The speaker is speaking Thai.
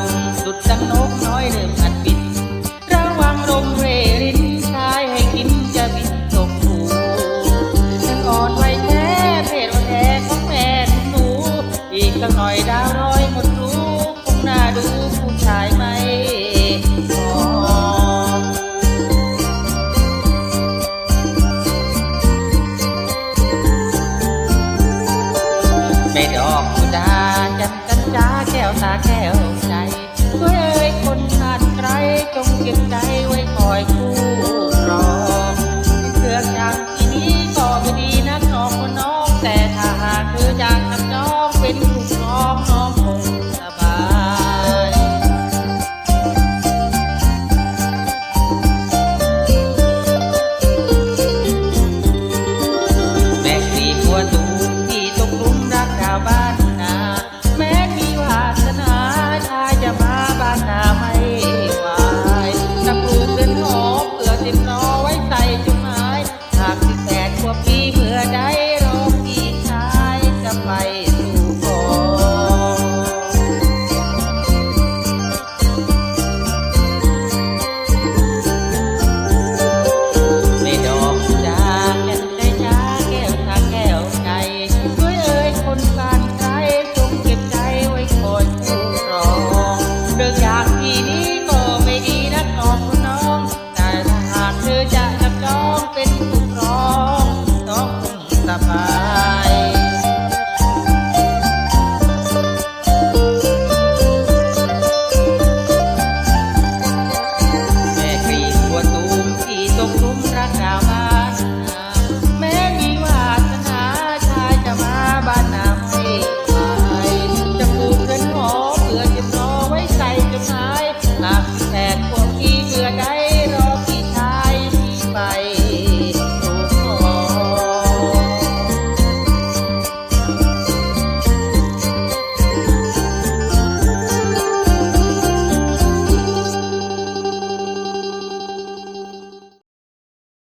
งดุดดังนกน้อยเดิมอัดบินระวังลมเรรินชายให้กินจะบินตกหูฉันอ่อนไว้แค่เพศว่แท้ของแม่หนู อีกสักหน่อยดาวน้อย งเก็บใจไว้คอยคู่ครองเพื่อจักทีนี้ก็ไม่ดีนะน้องคนน้องแต่ถ้าหากเธอจากทำน้องเป็นลูกน้องน้องคงสบายแม่สีหัวตูที่ตกลุมรักดาวบ้าน